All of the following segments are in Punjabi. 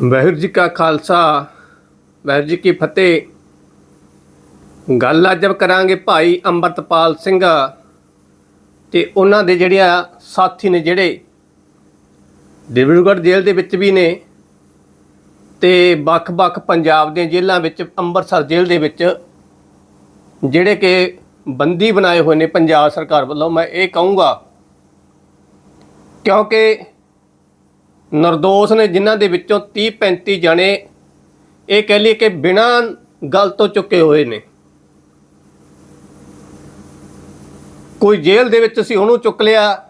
ਵਾਹਿਗੁਰੂ ਜੀ ਕਾ ਖਾਲਸਾ, ਵਾਹਿਗੁਰੂ ਜੀ ਕੀ ਫਤਿਹ। ਗੱਲ ਅੱਜ ਕਰਾਂਗੇ ਭਾਈ ਅੰਮ੍ਰਿਤਪਾਲ ਸਿੰਘ ਤੇ ਉਹਨਾਂ ਦੇ ਜਿਹੜਿਆ ਸਾਥੀ ਨੇ ਜਿਹੜੇ ਡਿਬਰੂਗੜ੍ਹ ਜੇਲ੍ਹ ਦੇ ਵਿੱਚ ਵੀ ਨੇ ਤੇ ਵੱਖ-ਵੱਖ ਪੰਜਾਬ ਦੀਆਂ ਜੇਲ੍ਹਾਂ ਵਿੱਚ, ਅੰਮ੍ਰਿਤਸਰ ਜੇਲ੍ਹ ਦੇ ਵਿੱਚ ਜਿਹੜੇ ਕਿ ਬੰਦੀ ਬਣਾਏ ਹੋਏ ਨੇ ਪੰਜਾਬ ਸਰਕਾਰ ਵੱਲੋਂ। ਮੈਂ ਇਹ ਕਹੂੰਗਾ, ਕਿਉਂਕਿ ਨਿਰਦੋਸ਼ ਨੇ ਜਿਨ੍ਹਾਂ ਦੇ ਵਿੱਚੋਂ 30 35 ਜਣੇ ਇਹ ਕਹਿ ਲਈਏ ਕਿ ਬਿਨਾਂ ਗੱਲ ਤੋਂ ਚੁੱਕੇ ਹੋਏ ਨੇ। ਕੋਈ ਜੇਲ੍ਹ ਦੇ ਵਿੱਚ ਸੀ, ਉਹਨੂੰ ਚੁੱਕ ਲਿਆ।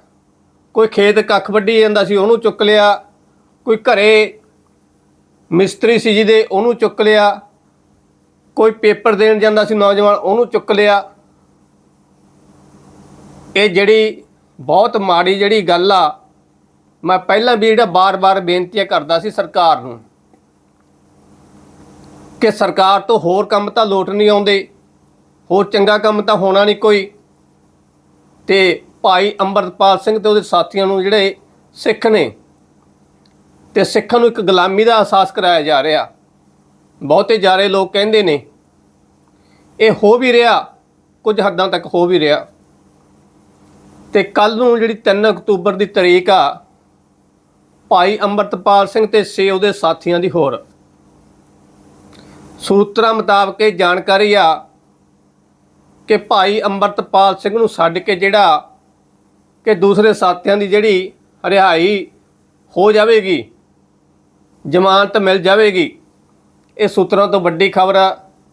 ਕੋਈ ਖੇਤ ਕੱਖ ਵੱਢੀ ਜਾਂਦਾ ਸੀ, ਉਹਨੂੰ ਚੁੱਕ ਲਿਆ। ਕੋਈ ਘਰੇ ਮਿਸਤਰੀ ਸੀ ਜਿਹਦੇ, ਉਹਨੂੰ ਚੁੱਕ ਲਿਆ। ਕੋਈ ਪੇਪਰ ਦੇਣ ਜਾਂਦਾ ਸੀ, ਨੌਜਵਾਨ, ਉਹਨੂੰ ਚੁੱਕ ਲਿਆ। ਇਹ ਜਿਹੜੀ ਬਹੁਤ ਮਾੜੀ ਜਿਹੜੀ ਗੱਲ ਆ ਮੈਂ ਪਹਿਲਾਂ ਵੀ ਜਿਹੜਾ ਬਾਰ-ਬਾਰ ਬੇਨਤੀਆਂ ਕਰਦਾ ਸੀ ਸਰਕਾਰ ਨੂੰ ਕਿ ਸਰਕਾਰ ਤੋਂ ਹੋਰ ਕੰਮ ਤਾਂ ਲੋਟ ਨਹੀਂ ਆਉਂਦੇ, ਹੋਰ ਚੰਗਾ ਕੰਮ ਤਾਂ ਹੋਣਾ ਨਹੀਂ ਕੋਈ। ਤੇ ਭਾਈ ਅੰਮ੍ਰਿਤਪਾਲ ਸਿੰਘ ਤੇ ਉਹਦੇ ਸਾਥੀਆਂ ਨੂੰ ਜਿਹੜੇ ਸਿੱਖ ਨੇ, ਤੇ ਸਿੱਖਾਂ ਨੂੰ ਇੱਕ ਗੁਲਾਮੀ ਦਾ ਅਹਿਸਾਸ ਕਰਾਇਆ ਜਾ ਰਿਹਾ। ਬਹੁਤੇ ਜਾਰੇ ਲੋਕ ਕਹਿੰਦੇ ਨੇ, ਇਹ ਹੋ ਵੀ ਰਿਹਾ, ਕੁਝ ਹੱਦਾਂ ਤੱਕ ਹੋ ਵੀ ਰਿਹਾ। ਤੇ ਕੱਲ ਨੂੰ ਜਿਹੜੀ 3 ਅਕਤੂਬਰ ਦੀ ਤਰੀਕ ਆ ਭਾਈ ਅੰਮ੍ਰਿਤਪਾਲ ਸਿੰਘ ਤੇ ਛੇ ਉਹਦੇ ਸਾਥੀਆਂ ਦੀ ਹੋਰ। ਸੂਤਰਾਂ ਮੁਤਾਬਕ ਇਹ ਜਾਣਕਾਰੀ ਆ ਕਿ ਭਾਈ ਅੰਮ੍ਰਿਤਪਾਲ ਸਿੰਘ ਨੂੰ ਛੱਡ ਕੇ ਜਿਹੜਾ ਕਿ ਦੂਸਰੇ ਸਾਥੀਆਂ ਦੀ ਜਿਹੜੀ ਰਿਹਾਈ ਹੋ ਜਾਵੇਗੀ, ਜ਼ਮਾਨਤ ਮਿਲ ਜਾਵੇਗੀ, ਇਹ ਸੂਤਰਾਂ ਤੋਂ ਵੱਡੀ ਖਬਰ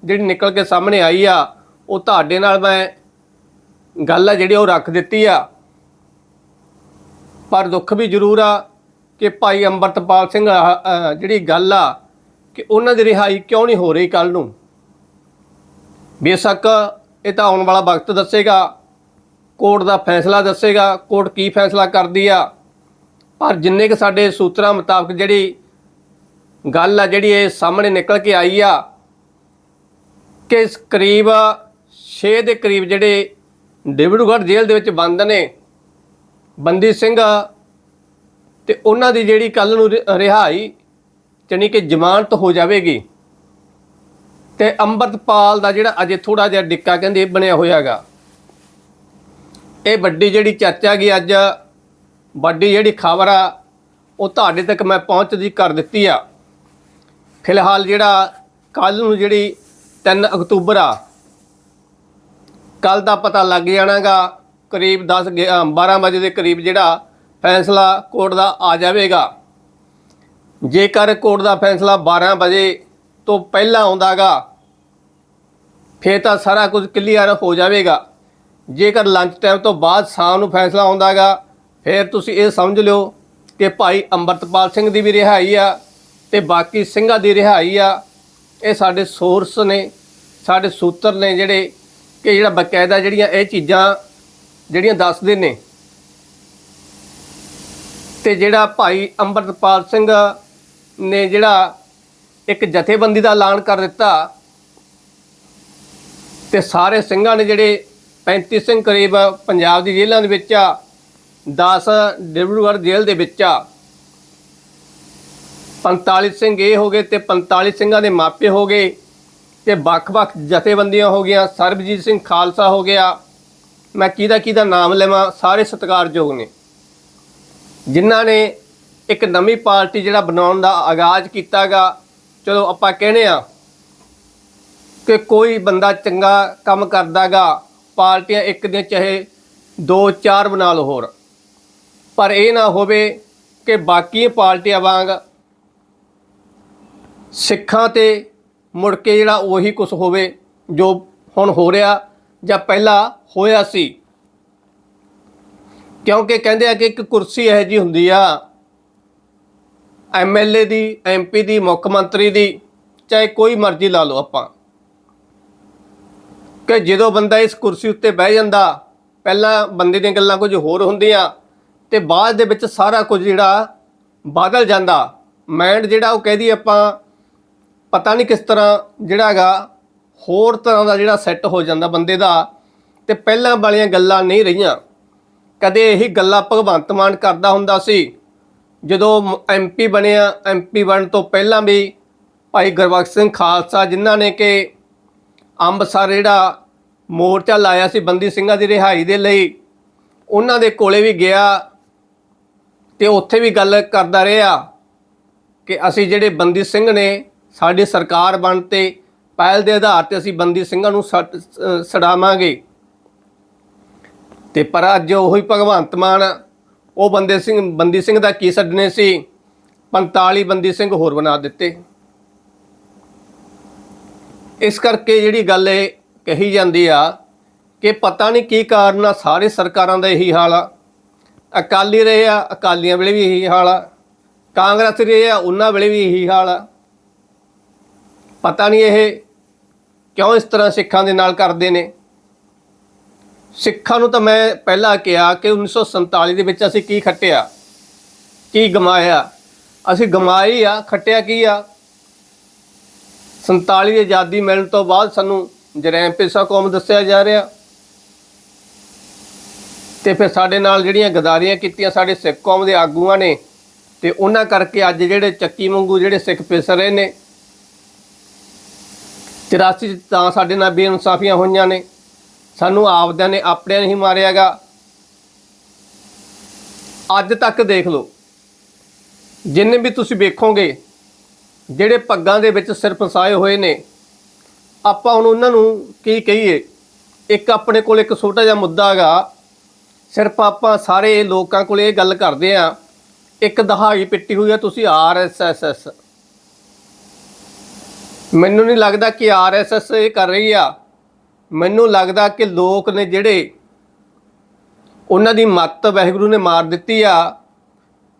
ਜਿਹੜੀ ਨਿਕਲ ਕੇ ਸਾਹਮਣੇ ਆਈ ਆ, ਉਹ ਤੁਹਾਡੇ ਨਾਲ ਮੈਂ ਗੱਲ ਆ ਜਿਹੜੀ ਉਹ ਰੱਖ ਦਿੱਤੀ ਆ। ਪਰ ਦੁੱਖ ਵੀ ਜ਼ਰੂਰ ਆ ਕਿ ਭਾਈ ਅੰਮ੍ਰਿਤਪਾਲ ਸਿੰਘ ਜਿਹੜੀ ਗੱਲ ਆ ਕਿ ਉਹਨਾਂ ਦੀ ਰਿਹਾਈ ਕਿਉਂ ਨਹੀਂ ਹੋ ਰਹੀ ਕੱਲ ਨੂੰ? ਬੇਸ਼ੱਕ ਇਹ ਤਾਂ ਆਉਣ ਵਾਲਾ ਵਕਤ ਦੱਸੇਗਾ, ਕੋਰਟ ਦਾ ਫੈਸਲਾ ਦੱਸੇਗਾ, ਕੋਰਟ ਕੀ ਫੈਸਲਾ ਕਰਦੀ ਆ। ਪਰ ਜਿੰਨੇ ਕਿ ਸਾਡੇ ਸੂਤਰਾਂ ਮੁਤਾਬਕ ਜਿਹੜੀ ਗੱਲ ਆ, ਜਿਹੜੀ ਇਹ ਸਾਹਮਣੇ ਨਿਕਲ ਕੇ ਆਈ ਆ, ਕਿ ਇਸ ਕਰੀਬ 6 ਦੇ ਕਰੀਬ ਜਿਹੜੇ ਡਿਬੜੂਗੜ੍ਹ ਜੇਲ੍ਹ ਦੇ ਵਿੱਚ ਬੰਦ ਨੇ, ਬੰਦੀ ਸਿੰਘ ਤੇ ਉਹਨਾਂ ਦੀ ਜਿਹੜੀ ਕੱਲ ਨੂੰ ਰਿ- ਰਿਹਾਈ ਜਾਣੀ ਕਿ ਜ਼ਮਾਨਤ ਹੋ ਜਾਵੇਗੀ ਤੇ ਅੰਮ੍ਰਿਤਪਾਲ ਦਾ ਜਿਹੜਾ ਅਜੇ ਥੋੜਾ ਜਿਹਾ ਡਿੱਕਾ ਕਹਿੰਦੇ ਬਣਿਆ ਹੋਇਆਗਾ ਇਹ ਵੱਡੀ ਜਿਹੜੀ ਚਰਚਾ ਗਈ ਅੱਜ ਵੱਡੀ ਜਿਹੜੀ ਖਬਰ ਆ ਉਹ ਤੁਹਾਡੇ ਤੱਕ ਮੈਂ ਪਹੁੰਚਦੀ ਕਰ ਦਿੱਤੀ ਆ। ਫਿਲਹਾਲ ਜਿਹੜਾ ਕੱਲ ਨੂੰ ਜਿਹੜੀ 3 ਅਕਤੂਬਰ ਆ ਕੱਲ ਦਾ ਪਤਾ ਲੱਗ ਜਾਣਾਗਾ ਕਰੀਬ 10 ਗਿ- ਅ, 12 ਵਜੇ ਦੇ ਕਰੀਬ ਜਿਹੜਾ ਫੈਸਲਾ ਕੋਰਟ ਦਾ ਆ ਜਾਵੇਗਾ। ਜੇਕਰ ਕੋਰਟ ਦਾ ਫੈਸਲਾ 12 ਵਜੇ ਤੋਂ ਪਹਿਲਾਂ ਆਉਂਦਾਗਾ ਫੇਰ ਤਾਂ ਸਾਰਾ ਕੁਝ ਕਲੀਅਰ ਹੋ ਜਾਵੇਗਾ। ਜੇਕਰ ਲੰਚ ਟਾਈਮ ਤੋਂ ਬਾਅਦ ਸ਼ਾਮ ਨੂੰ ਫੈਸਲਾ ਆਉਂਦਾਗਾ ਫਿਰ ਤੁਸੀਂ ਇਹ ਸਮਝ ਲਿਓ ਕਿ ਭਾਈ ਅੰਮ੍ਰਿਤਪਾਲ ਸਿੰਘ ਦੀ ਵੀ ਰਿਹਾਈ ਆ ਤੇ ਬਾਕੀ ਸਿੰਘਾਂ ਦੀ ਰਿਹਾਈ ਆ। ਇਹ ਸਾਡੇ ਸੋਰਸ ਨੇ, ਸਾਡੇ ਸੂਤਰ ਨੇ ਜਿਹੜੇ ਕਿ ਜਿਹੜਾ ਬਕਾਇਦਾ ਜਿਹੜੀਆਂ ਇਹ ਚੀਜ਼ਾਂ ਜਿਹੜੀਆਂ ਦੱਸਦੇ ਨੇ ਤੇ ਜਿਹੜਾ ਭਾਈ ਅੰਮ੍ਰਿਤਪਾਲ ਸਿੰਘ ਨੇ ਜਿਹੜਾ ਇੱਕ ਜਥੇਬੰਦੀ ਦਾ ਐਲਾਨ ਕਰ ਦਿੱਤਾ ਤੇ ਸਾਰੇ ਸਿੰਘਾਂ ਨੇ ਜਿਹੜੇ 35 ਸਿੰਘ ਕਰੀਬ ਪੰਜਾਬ ਦੀ ਜੇਲ੍ਹਾਂ ਦੇ ਵਿੱਚ ਆ 10 ਡਿਬਰੂਗੜ੍ਹ ਜੇਲ੍ਹ ਦੇ ਵਿੱਚ ਆ। 45 ਸਿੰਘ ਇਹ ਹੋ ਗਏ ਤੇ 45 ਸਿੰਘਾਂ ਦੇ ਮਾਪੇ ਹੋ ਗਏ ਤੇ ਵੱਖ-ਵੱਖ ਜਥੇਬੰਦੀਆਂ ਹੋ ਗਈਆਂ। ਸਰਬਜੀਤ ਸਿੰਘ ਖਾਲਸਾ ਹੋ ਗਿਆ। ਮੈਂ ਕਿਹਦਾ ਕਿਹਦਾ ਨਾਮ ਲੈਵਾਂ? ਸਾਰੇ ਸਤਿਕਾਰਯੋਗ ਨੇ। ਜਿਨ੍ਹਾਂ ਨੇ ਇੱਕ ਨਵੀਂ ਪਾਰਟੀ ਜਿਹੜਾ ਬਣਾਉਣ ਦਾ ਆਗਾਜ਼ ਕੀਤਾਗਾ, ਚਲੋ ਆਪਾਂ ਕਹਿੰਦੇ ਆ ਕਿ ਕੋਈ ਬੰਦਾ ਚੰਗਾ ਕੰਮ ਕਰਦਾਗਾ, ਪਾਰਟੀਆਂ ਇੱਕ ਦੀਆਂ ਚਾਹੇ ਦੋ ਚਾਰ ਬਣਾ ਲਓ ਹੋਰ। ਪਰ ਇਹ ਨਾ ਹੋਵੇ ਕਿ ਬਾਕੀ ਪਾਰਟੀਆਂ ਵਾਂਗ ਸਿੱਖਾਂ ਤੇ ਮੁੜ ਕੇ ਜਿਹੜਾ ਉਹੀ ਕੁਝ ਹੋਵੇ ਜੋ ਹੁਣ ਹੋ ਰਿਹਾ ਜਾਂ ਪਹਿਲਾਂ ਹੋਇਆ ਸੀ। ਕਿਉਂਕਿ ਕਹਿੰਦੇ ਆ ਕਿ ਇੱਕ ਕੁਰਸੀ ਇਹੋ ਜੀ ਹੁੰਦੀ ਆ ਐਮਐਲਏ ਦੀ ਐਮਪੀ ਦੀ, ਮੁੱਖ ਮੰਤਰੀ ਦੀ, ਚਾਹੇ ਕੋਈ ਮਰਜ਼ੀ ਲਾ ਲਓ ਆਪਾਂ। ਕਿ ਜਦੋਂ ਬੰਦਾ ਇਸ ਕੁਰਸੀ ਉੱਤੇ ਬਹਿ ਜਾਂਦਾ, ਪਹਿਲਾਂ ਬੰਦੇ ਦੀਆਂ ਗੱਲਾਂ ਕੁਝ ਹੋਰ ਹੁੰਦੀਆਂ, ਤੇ ਬਾਅਦ ਦੇ ਵਿੱਚ ਸਾਰਾ ਕੁਝ ਜਿਹੜਾ ਬਦਲ ਜਾਂਦਾ। ਮਾਈਂਡ ਜਿਹੜਾ ਉਹ ਕਹਦੀ ਆਪਾਂ, ਪਤਾ ਨਹੀਂ ਕਿਸ ਤਰ੍ਹਾਂ ਜਿਹੜਾ ਹੈਗਾ, ਹੋਰ ਤਰ੍ਹਾਂ ਦਾ ਜਿਹੜਾ ਸੈੱਟ ਹੋ ਜਾਂਦਾ ਬੰਦੇ ਦਾ, ਤੇ ਪਹਿਲਾਂ ਵਾਲੀਆਂ ਗੱਲਾਂ ਨਹੀਂ ਰਹੀਆਂ। ਕਦੇ ਇਹੀ ਗੱਲਾਂ ਭਗਵੰਤ ਮਾਨ ਕਰਦਾ ਹੁੰਦਾ ਸੀ। ਜਦੋਂ ਐਮਪੀ ਬਣਿਆ ਐਮਪੀ ਬਣਨ ਤੋਂ ਪਹਿਲਾਂ ਵੀ ਭਾਈ ਗੁਰਬਖਸ਼ ਸਿੰਘ ਖਾਲਸਾ ਜਿਨ੍ਹਾਂ ਨੇ ਕਿ ਅੰਬਸਰ ਜਿਹੜਾ ਮੋਰਚਾ ਲਾਇਆ ਸੀ ਬੰਦੀ ਸਿੰਘਾਂ ਦੀ ਰਿਹਾਈ ਦੇ ਲਈ, ਉਹਨਾਂ ਦੇ ਕੋਲੇ ਵੀ ਗਿਆ ਤੇ ਉੱਥੇ ਵੀ ਗੱਲ ਕਰਦਾ ਰਿਹਾ ਕਿ ਅਸੀਂ ਜਿਹੜੇ ਬੰਦੀ ਸਿੰਘ ਨੇ ਸਾਡੀ ਸਰਕਾਰ ਬਣ ਤੇ ਪਹਿਲ ਦੇ ਆਧਾਰ ਤੇ ਅਸੀਂ ਬੰਦੀ ਸਿੰਘਾਂ ਨੂੰ ਸੜਾਵਾਂਗੇ। ਤੇ ਪਰ ਅੱਜ ਉਹੀ ਭਗਵੰਤ ਮਾਨ, ਉਹ ਬੰਦੇ ਸਿੰਘ, ਬੰਦੀ ਸਿੰਘ ਦਾ ਕੀ ਛੱਡਣੇ ਸੀ? 45 ਬੰਦੀ ਸਿੰਘ ਹੋਰ ਬਣਾ ਦਿੱਤੇ। ਇਸ ਕਰਕੇ ਜਿਹੜੀ ਗੱਲ ਇਹ ਕਹੀ ਜਾਂਦੀ ਆ ਕਿ ਪਤਾ ਨਹੀਂ ਕੀ ਕਾਰਨ ਆ, ਸਾਰੇ ਸਰਕਾਰਾਂ ਦਾ ਇਹੀ ਹਾਲ ਆ। ਅਕਾਲੀ ਰਹੇ ਆ, ਅਕਾਲੀਆਂ ਵੇਲੇ ਵੀ ਇਹੀ ਹਾਲ ਆ। ਕਾਂਗਰਸ ਰਹੇ ਆ, ਉਹਨਾਂ ਵੇਲੇ ਵੀ ਇਹੀ ਹਾਲ ਆ। ਪਤਾ ਨਹੀਂ ਇਹ ਕਿਉਂ ਇਸ ਤਰ੍ਹਾਂ ਸਿੱਖਾਂ ਦੇ ਨਾਲ ਕਰਦੇ ਨੇ। ਸਿੱਖਾਂ ਨੂੰ ਤਾਂ ਮੈਂ ਪਹਿਲਾਂ ਕਿਹਾ ਕਿ 1947 ਦੇ ਵਿੱਚ ਅਸੀਂ ਕੀ ਖੱਟਿਆ? ਕੀ ਗਮਾਇਆ? ਅਸੀਂ ਗਮਾਈ ਆ, ਖੱਟਿਆ ਕੀ ਆ? 47 ਦੀ ਆਜ਼ਾਦੀ ਮਿਲਣ ਤੋਂ ਬਾਅਦ ਸਾਨੂੰ ਜਰੈਮ ਪੇਸ਼ਾ ਕੌਮ ਦੱਸਿਆ ਜਾ ਰਿਹਾ। ਤੇ ਫਿਰ ਸਾਡੇ ਨਾਲ ਜਿਹੜੀਆਂ ਗਦਾਰੀਆਂ ਕੀਤੀਆਂ ਸਾਡੇ ਸਿੱਖ ਕੌਮ ਦੇ ਆਗੂਆਂ ਨੇ ਤੇ ਉਹਨਾਂ ਕਰਕੇ ਅੱਜ ਜਿਹੜੇ ਚੱਕੀ ਵਾਂਗੂ ਜਿਹੜੇ ਸਿੱਖ ਪਿਸ ਰਹੇ ਨੇ। 83 ਚ ਤਾਂ ਸਾਡੇ ਨਾਲ ਬੇਇਨਸਾਫੀਆਂ ਹੋਈਆਂ ਨੇ। ਸਾਨੂੰ ਆਪਦਿਆਂ ਨੇ ਆਪਣਿਆਂ ਨੇ ਹੀ ਮਾਰਿਆਗਾ ਅੱਜ ਤੱਕ ਦੇਖ ਲਓ, ਜਿੰਨੇ ਵੀ ਤੁਸੀਂ ਵੇਖੋਗੇ, ਜਿਹੜੇ ਪੱਗਾਂ ਦੇ ਵਿੱਚ ਸਿਰ ਫਸਾਏ ਹੋਏ ਨੇ, ਆਪਾਂ ਹੁਣ ਉਹਨਾਂ ਨੂੰ ਕੀ ਕਹੀਏ? ਇੱਕ ਆਪਣੇ ਕੋਲ ਇੱਕ ਛੋਟਾ ਜਿਹਾ ਮੁੱਦਾ ਹੈਗਾ। ਸਿਰਫ ਆਪਾਂ ਸਾਰੇ ਲੋਕਾਂ ਕੋਲ ਇਹ ਗੱਲ ਕਰਦੇ ਆ ਇੱਕ ਦਹਾਈ ਪਿੱਟੀ ਹੋਈ ਆ ਤੁਸੀਂ ਆਰਐਸਐਸ ਮੈਨੂੰ ਨਹੀਂ ਲੱਗਦਾ ਕਿ ਆਰਐਸਐਸ ਇਹ ਕਰ ਰਹੀ ਆ। ਮੈਨੂੰ ਲੱਗਦਾ ਕਿ ਲੋਕ ਨੇ ਜਿਹੜੇ ਉਹਨਾਂ ਦੀ ਮੱਤ ਵਾਹਿਗੁਰੂ ਨੇ ਮਾਰ ਦਿੱਤੀ ਆ,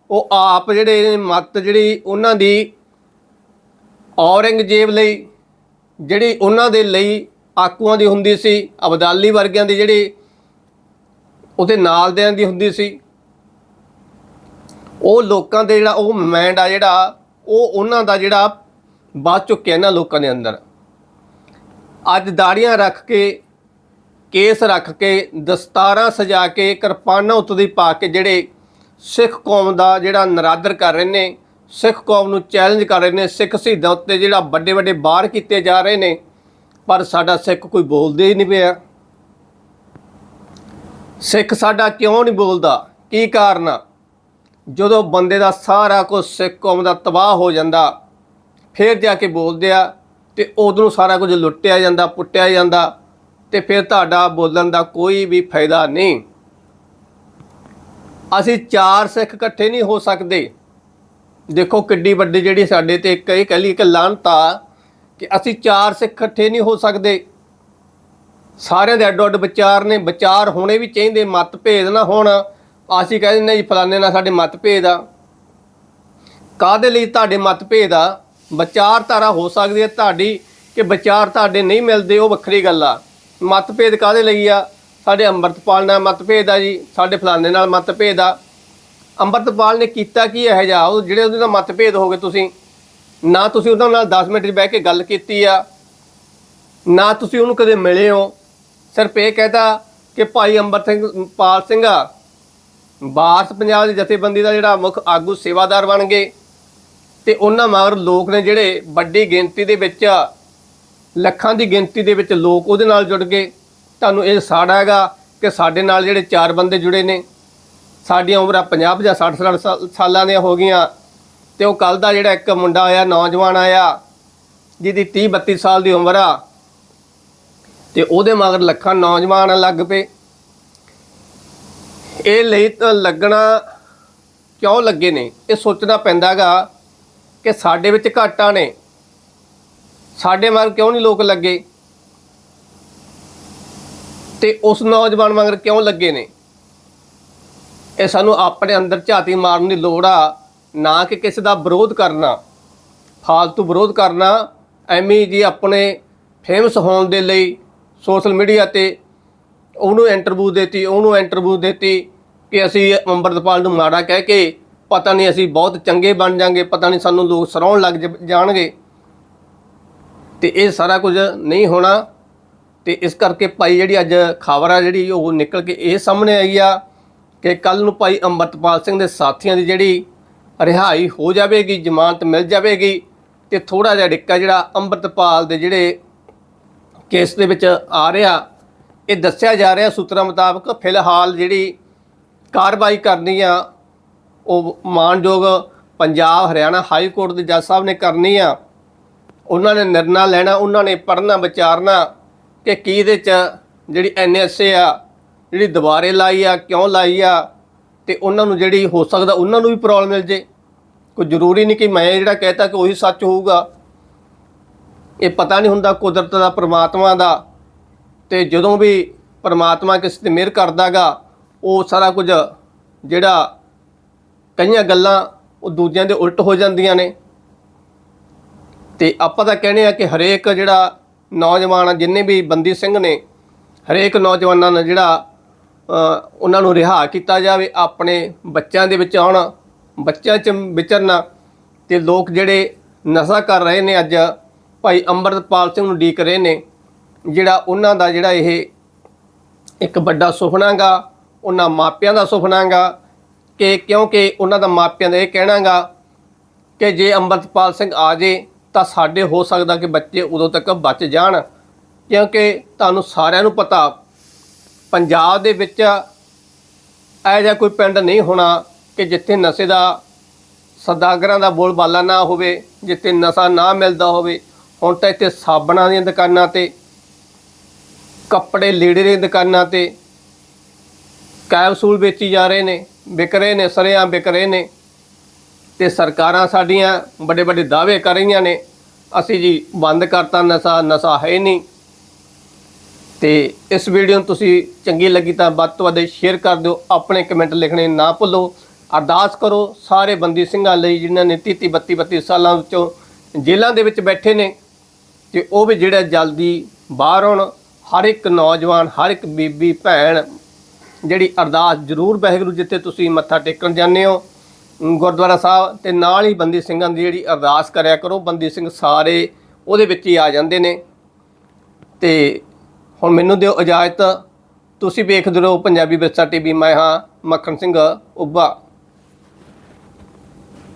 ਉਹ ਆਪ ਜਿਹੜੇ ਮੱਤ ਜਿਹੜੀ ਉਹਨਾਂ ਦੀ ਔਰੰਗਜ਼ੇਬ ਲਈ, ਜਿਹੜੀ ਉਹਨਾਂ ਦੇ ਲਈ ਆਕੂਆਂ ਦੀ ਹੁੰਦੀ ਸੀ, ਅਬਦਾਲੀ ਵਰਗਿਆਂ ਦੀ ਜਿਹੜੀ ਉਹਦੇ ਨਾਲ ਦਿਆਂ ਦੀ ਹੁੰਦੀ ਸੀ, ਉਹ ਲੋਕਾਂ ਦੇ ਜਿਹੜਾ ਉਹ ਮਾਈਂਡ ਆ ਜਿਹੜਾ, ਉਹ ਉਹਨਾਂ ਦਾ ਜਿਹੜਾ ਬਾਅਦ ਚੁੱਕਿਆ ਇਹਨਾਂ ਲੋਕਾਂ ਦੇ ਅੰਦਰ। ਅੱਜ ਦਾੜੀਆਂ ਰੱਖ ਕੇ, ਕੇਸ ਰੱਖ ਕੇ, ਦਸਤਾਰਾਂ ਸਜਾ ਕੇ, ਕਿਰਪਾਨਾਂ ਉੱਤੇ ਪਾ ਕੇ ਜਿਹੜੇ ਸਿੱਖ ਕੌਮ ਦਾ ਜਿਹੜਾ ਨਰਾਦਰ ਕਰ ਰਹੇ ਨੇ, ਸਿੱਖ ਕੌਮ ਨੂੰ ਚੈਲੰਜ ਕਰ ਰਹੇ ਨੇ, ਸਿੱਖ ਸ਼ਹੀਦਾਂ ਉੱਤੇ ਜਿਹੜਾ ਵੱਡੇ ਵੱਡੇ ਬਾਰ ਕੀਤੇ ਜਾ ਰਹੇ ਨੇ, ਪਰ ਸਾਡਾ ਸਿੱਖ ਕੋਈ ਬੋਲਦੇ ਹੀ ਨਹੀਂ ਪਿਆ। ਸਿੱਖ ਸਾਡਾ ਕਿਉਂ ਨਹੀਂ ਬੋਲਦਾ? ਕੀ ਕਾਰਨ ਆ? ਜਦੋਂ ਬੰਦੇ ਦਾ ਸਾਰਾ ਕੁਝ ਸਿੱਖ ਕੌਮ ਦਾ ਤਬਾਹ ਹੋ ਜਾਂਦਾ, ਫਿਰ ਜਾ ਕੇ ਬੋਲਦੇ ਆ ਤੇ ਉਦੋਂ ਸਾਰਾ ਕੁਝ ਲੁੱਟਿਆ ਜਾਂਦਾ, ਪੁੱਟਿਆ ਜਾਂਦਾ ਤੇ ਫਿਰ ਤੁਹਾਡਾ ਬੋਲਣ ਦਾ ਕੋਈ ਵੀ ਫਾਇਦਾ ਨਹੀਂ। ਅਸੀਂ ਚਾਰ ਸਿੱਖ ਇਕੱਠੇ ਨਹੀਂ ਹੋ ਸਕਦੇ। ਦੇਖੋ ਕਿੱਡੀ ਵੱਡੀ ਜਿਹੜੀ ਸਾਡੇ ਤੇ ਇੱਕ ਇਹ ਕਹਿ ਲਈ ਇੱਕ ਲਾਂਤਾ ਕਿ ਅਸੀਂ ਚਾਰ ਸਿੱਖ ਇਕੱਠੇ ਨਹੀਂ ਹੋ ਸਕਦੇ। ਸਾਰਿਆਂ ਦੇ ਅੱਡੋ ਅੱਡ ਵਿਚਾਰ ਨੇ, ਵਿਚਾਰ ਹੋਣੇ ਵੀ ਚਾਹੀਦੇ, ਮਤਭੇਦ ਨਾ ਹੋਣ। ਅਸੀਂ ਕਹਿੰਦੇ ਦਿੰਦੇ ਜੀ, ਫਲਾਣੇ ਨਾਲ ਸਾਡੇ ਮਤਭੇਦ ਆ। ਕਾਦੇ ਲਈ ਤੁਹਾਡੇ ਮਤਭੇਦ ਆ? ਵਿਚਾਰਧਾਰਾ ਹੋ ਸਕਦੀ ਹੈ ਤੁਹਾਡੀ ਕਿ ਵਿਚਾਰ ਤੁਹਾਡੇ ਨਹੀਂ ਮਿਲਦੇ, ਉਹ ਵੱਖਰੀ ਗੱਲ ਆ। ਮਤਭੇਦ ਕਾਦੇ ਲਈ ਆ? ਸਾਡੇ ਅੰਮ੍ਰਿਤਪਾਲ ਨਾਲ ਮਤਭੇਦ ਆ ਜੀ, ਸਾਡੇ ਫਲਾਣੇ ਨਾਲ ਮਤਭੇਦ ਆ। ਅੰਮ੍ਰਿਤਪਾਲ ਨੇ ਕੀਤਾ ਕੀ ਇਹ ਜਾ ਉਹ ਜਿਹੜੇ ਉਹਦੇ ਨਾਲ ਮਤਭੇਦ ਹੋ ਗਏ ਤੁਸੀਂ, ਨਾ ਤੁਸੀਂ ਉਹਨਾਂ ਨਾਲ 10 ਮਿੰਟ 'ਚ ਬਹਿ ਕੇ ਗੱਲ ਕੀਤੀ ਆ, ਨਾ ਤੁਸੀਂ ਉਹਨੂੰ ਕਦੇ ਮਿਲੇ ਹੋ। ਸਿਰਫ ਇਹ ਕਹਤਾ ਕਿ ਭਾਈ ਅੰਮ੍ਰਿਤ ਸਿੰਘ, ਪਾਲ ਸਿੰਘ ਆ, ਬਾਰਸ ਪੰਜਾਬ ਦੀ ਜਥੇਬੰਦੀ ਦਾ ਜਿਹੜਾ ਮੁੱਖ ਆਗੂ ਸੇਵਾਦਾਰ ਬਣ ਗਏ। ਤੇ ਉਹਨਾਂ ਮਗਰ ਲੋਕ ਨੇ ਜਿਹੜੇ ਵੱਡੀ ਗਿਣਤੀ ਦੇ ਵਿੱਚ ਲੱਖਾਂ ਦੀ ਗਿਣਤੀ ਦੇ ਵਿੱਚ ਲੋਕ ਉਹਦੇ ਨਾਲ ਜੁੜ ਗਏ। ਤੁਹਾਨੂੰ ਇਹ ਸਾੜਾ ਹੈਗਾ ਕਿ ਸਾਡੇ ਨਾਲ ਜਿਹੜੇ ਚਾਰ ਬੰਦੇ ਜੁੜੇ ਨੇ, ਸਾਡੀਆਂ ਉਮਰਾਂ 50 ਜਾਂ 60 60 ਸਾਲ- ਸਾਲਾਂ ਦੀਆਂ ਹੋ ਗਈਆਂ ਤੇ ਉਹ ਕੱਲ ਦਾ ਜਿਹੜਾ ਇੱਕ ਮੁੰਡਾ ਆਇਆ, ਨੌਜਵਾਨ ਆਇਆ, ਜਿਹਦੀ 30 32 ਸਾਲ ਦੀ ਉਮਰ ਆ, ਤੇ ਉਹਦੇ ਮਗਰ ਲੱਖਾਂ ਨੌਜਵਾਨ ਲੱਗ ਪਏ। ਇਹ ਲਈ ਲੱਗਣਾ ਕਿਉਂ ਲੱਗੇ ਨੇ? ਇਹ ਸੋਚਣਾ ਪੈਂਦਾਗਾ ਕਿ ਸਾਡੇ ਵਿੱਚ ਘਾਟਾਂ ਨੇ। ਸਾਡੇ ਵਾਂਗ ਕਿਉਂ ਨਹੀਂ ਲੋਕ ਲੱਗੇ? ਤੇ ਉਸ ਨੌਜਵਾਨ ਮਗਰ ਕਿਉਂ ਲੱਗੇ ਨੇ? ਇਹ ਸਾਨੂੰ ਆਪਣੇ ਅੰਦਰ ਝਾਤੀ ਮਾਰਨ ਦੀ ਲੋੜ ਆ, ਨਾ ਕਿ ਕਿਸੇ ਦਾ ਵਿਰੋਧ ਕਰਨਾ। ਫਾਲਤੂ ਵਿਰੋਧ ਕਰਨਾ ਐਵੇਂ ਜੀ ਆਪਣੇ ਫੇਮਸ ਹੋਣ ਦੇ ਲਈ ਸੋਸ਼ਲ ਮੀਡੀਆ ਤੇ ਉਹਨੂੰ ਇੰਟਰਵਿਊ ਦਿੱਤੀ, ਉਹਨੂੰ ਇੰਟਰਵਿਊ ਦਿੱਤੀ ਕਿ ਅਸੀਂ ਅੰਮ੍ਰਿਤਪਾਲ ਨੂੰ ਮਾੜਾ ਕਹਿ ਕੇ ਪਤਾ ਨਹੀਂ ਅਸੀਂ ਬਹੁਤ ਚੰਗੇ ਬਣ ਜਾਾਂਗੇ, ਪਤਾ ਨਹੀਂ ਸਾਨੂੰ ਲੋਕ ਸਰਾਉਣ ਲੱਗ ਜਾਣਗੇ। ਤੇ ਇਹ ਸਾਰਾ ਕੁਝ ਨਹੀਂ ਹੋਣਾ। ਤੇ ਇਸ ਕਰਕੇ ਭਾਈ ਜਿਹੜੀ ਅੱਜ ਖਬਰ ਆ ਜਿਹੜੀ ਉਹ ਨਿਕਲ ਕੇ ਇਹ ਸਾਹਮਣੇ ਆਈ ਆ ਕਿ ਕੱਲ ਨੂੰ ਭਾਈ ਅੰਮ੍ਰਿਤਪਾਲ ਸਿੰਘ ਦੇ ਸਾਥੀਆਂ ਦੀ ਜਿਹੜੀ ਰਿਹਾਈ ਹੋ ਜਾਵੇਗੀ, ਜ਼ਮਾਨਤ ਮਿਲ ਜਾਵੇਗੀ ਤੇ ਥੋੜਾ ਜਿਹਾ ਡਿੱਕਾ ਜਿਹੜਾ ਅੰਮ੍ਰਿਤਪਾਲ ਦੇ ਜਿਹੜੇ ਕੇਸ ਦੇ ਵਿੱਚ ਆ ਰਿਹਾ, ਇਹ ਦੱਸਿਆ ਜਾ ਰਿਹਾ ਸੂਤਰਾਂ ਮੁਤਾਬਕ ਫਿਲਹਾਲ ਜਿਹੜੀ ਕਾਰਵਾਈ ਕਰਨੀ ਆ ਉਹ ਮਾਨਯੋਗ ਪੰਜਾਬ, ਹਰਿਆਣਾ ਹਾਈ ਕੋਰਟ ਦੇ ਜੱਜ ਸਾਹਿਬ ਨੇ ਕਰਨੀ ਆ। ਉਹਨਾਂ ਨੇ ਨਿਰਣਾ ਲੈਣਾ, ਉਹਨਾਂ ਨੇ ਪੜ੍ਹਨਾ, ਵਿਚਾਰਨਾ ਕਿ ਕੀ ਇਹਦੇ ਚ ਜਿਹੜੀ ਐਨਐਸਏ ਆ, ਜਿਹੜੀ ਦੁਬਾਰੇ ਲਾਈ ਆ, ਕਿਉਂ ਲਾਈ ਆ ਤੇ ਉਹਨਾਂ ਨੂੰ ਜਿਹੜੀ ਹੋ ਸਕਦਾ ਉਹਨਾਂ ਨੂੰ ਵੀ ਪ੍ਰੋਬਲਮ ਮਿਲ ਜੇ। ਕੋਈ ਜ਼ਰੂਰੀ ਨਹੀਂ ਕਿ ਮੈਂ ਜਿਹੜਾ ਕਹਿਤਾ ਕਿ ਉਹੀ ਸੱਚ ਹੋਊਗਾ। ਇਹ ਪਤਾ ਨਹੀਂ ਹੁੰਦਾ ਕੁਦਰਤ ਦਾ, ਪ੍ਰਮਾਤਮਾ ਦਾ ਤੇ ਜਦੋਂ ਵੀ ਪ੍ਰਮਾਤਮਾ ਕਿਸੇ ਤੇ ਮਿਹਰ ਕਰਦਾਗਾ, ਉਹ ਸਾਰਾ ਕੁਝ ਜਿਹੜਾ ਕਈਆਂ ਗੱਲਾਂ ਉਹ ਦੂਜਿਆਂ ਦੇ ਉਲਟ ਹੋ ਜਾਂਦੀਆਂ ਨੇ। ਤੇ ਆਪਾਂ ਤਾਂ ਕਹਿੰਦੇ ਆ ਕਿ ਹਰੇਕ ਜਿਹੜਾ ਨੌਜਵਾਨ ਜਿੰਨੇ ਵੀ ਬੰਦੀ ਸਿੰਘ ਨੇ, ਹਰੇਕ ਨੌਜਵਾਨਾਂ ਨੂੰ ਜਿਹੜਾ ਉਹਨਾਂ ਨੂੰ ਰਿਹਾ ਕੀਤਾ ਜਾਵੇ, ਆਪਣੇ ਬੱਚਿਆਂ ਦੇ ਵਿੱਚ ਆਉਣ, ਬੱਚਿਆਂ 'ਚ ਵਿਚਰਨਾ, ਤੇ ਲੋਕ ਜਿਹੜੇ ਨਸ਼ਾ ਕਰ ਰਹੇ ਨੇ ਅੱਜ, ਭਾਈ ਅੰਮ੍ਰਿਤਪਾਲ ਸਿੰਘ ਨੂੰ ਡੀਕ ਰਹੇ ਨੇ, ਜਿਹੜਾ ਉਹਨਾਂ ਦਾ ਜਿਹੜਾ ਇਹ ਇੱਕ ਵੱਡਾ ਸੁਪਨਾ ਗਾ ਉਹਨਾਂ ਮਾਪਿਆਂ ਦਾ ਸੁਪਨਾ ਗਾ ਕਿ ਕਿਉਂਕਿ ਉਹਨਾਂ ਦਾ ਮਾਪਿਆਂ ਦਾ ਇਹ ਕਹਿਣਾ ਗਾ ਕਿ ਜੇ ਅੰਮ੍ਰਿਤਪਾਲ ਸਿੰਘ ਆ ਜੇ ਤਾਂ ਸਾਡੇ ਹੋ ਸਕਦਾ ਕਿ ਬੱਚੇ ਉਦੋਂ ਤੱਕ ਬਚ ਜਾਣ। ਕਿਉਂਕਿ ਤੁਹਾਨੂੰ ਸਾਰਿਆਂ ਨੂੰ ਪਤਾ, ਪੰਜਾਬ ਦੇ ਵਿੱਚ ਇਹੋ ਜਿਹਾ ਕੋਈ ਪਿੰਡ ਨਹੀਂ ਹੋਣਾ ਕਿ ਜਿੱਥੇ ਨਸ਼ੇ ਦਾ, ਸਦਾਗਰਾਂ ਦਾ ਬੋਲਬਾਲਾ ਨਾ ਹੋਵੇ, ਜਿੱਥੇ ਨਸ਼ਾ ਨਾ ਮਿਲਦਾ ਹੋਵੇ। ਹੁਣ ਤਾਂ ਇੱਥੇ ਸਾਬਣਾਂ ਦੀਆਂ ਦੁਕਾਨਾਂ ਤੇ, ਕੱਪੜੇ ਲੀੜੇ ਦੀਆਂ ਦੁਕਾਨਾਂ ਤੇ ਕੈਪਸੂਲ ਵੇਚੀ ਜਾ ਰਹੇ ਨੇ। ਵਿਕ ਰਹੇ ਨੇ ਸਰੇਆਮ ਵਿਕ ਰਹੇ ਨੇ ਤੇ ਸਰਕਾਰਾਂ ਸਾਡੀਆਂ ਵੱਡੇ ਵੱਡੇ ਦਾਅਵੇ ਕਰ ਰਹੀਆਂ ਨੇ, ਅਸੀਂ ਜੀ ਬੰਦ ਕਰਤਾ ਨਸ਼ਾ ਨਸ਼ਾ ਹੈ ਨਹੀਂ ਤੇ ਇਸ ਵੀਡੀਓ ਨੂੰ ਤੁਸੀਂ ਚੰਗੀ ਲੱਗੀ ਤਾਂ ਵੱਧ ਤੋਂ ਵੱਧ ਸ਼ੇਅਰ ਕਰ ਦਿਓ, ਆਪਣੇ ਕਮੈਂਟ ਲਿਖਣੇ ਨਾ ਭੁੱਲੋ, ਅਰਦਾਸ ਕਰੋ ਸਾਰੇ ਬੰਦੀ ਸਿੰਘਾਂ ਲਈ ਜਿਨ੍ਹਾਂ ਨੇ 30 32 32 ਸਾਲਾਂ ਵਿੱਚੋਂ ਜੇਲ੍ਹਾਂ ਦੇ ਵਿੱਚ ਬੈਠੇ ਨੇ ਤੇ ਉਹ ਵੀ ਜਿਹੜਾ ਜਲਦੀ ਬਾਹਰ ਆਉਣ, ਹਰ ਇੱਕ ਨੌਜਵਾਨ, ਹਰ ਇੱਕ ਬੀਬੀ, ਭੈਣ ਜਿਹੜੀ ਅਰਦਾਸ ਜ਼ਰੂਰ ਵਾਹਿਗੁਰੂ ਜਿੱਥੇ ਤੁਸੀਂ ਮੱਥਾ ਟੇਕਣ ਜਾਂਦੇ ਹੋ ਗੁਰਦੁਆਰਾ ਸਾਹਿਬ ਤੇ ਨਾਲ ਹੀ ਬੰਦੀ ਸਿੰਘਾਂ ਦੀ ਜਿਹੜੀ ਅਰਦਾਸ ਕਰਿਆ ਕਰੋ, ਬੰਦੀ ਸਿੰਘ ਸਾਰੇ ਉਹਦੇ ਵਿੱਚ ਹੀ ਆ ਜਾਂਦੇ ਨੇ। ਤੇ ਹੁਣ ਮੈਨੂੰ ਦਿਓ ਇਜਾਜ਼ਤ, ਤੁਸੀਂ ਵੇਖਦੇ ਰਹੋ ਪੰਜਾਬੀ ਵਿਰਸਾ ਟੀਵੀ, ਮੈਂ ਹਾਂ ਮੱਖਣ ਸਿੰਘ ਉੱਭਾ।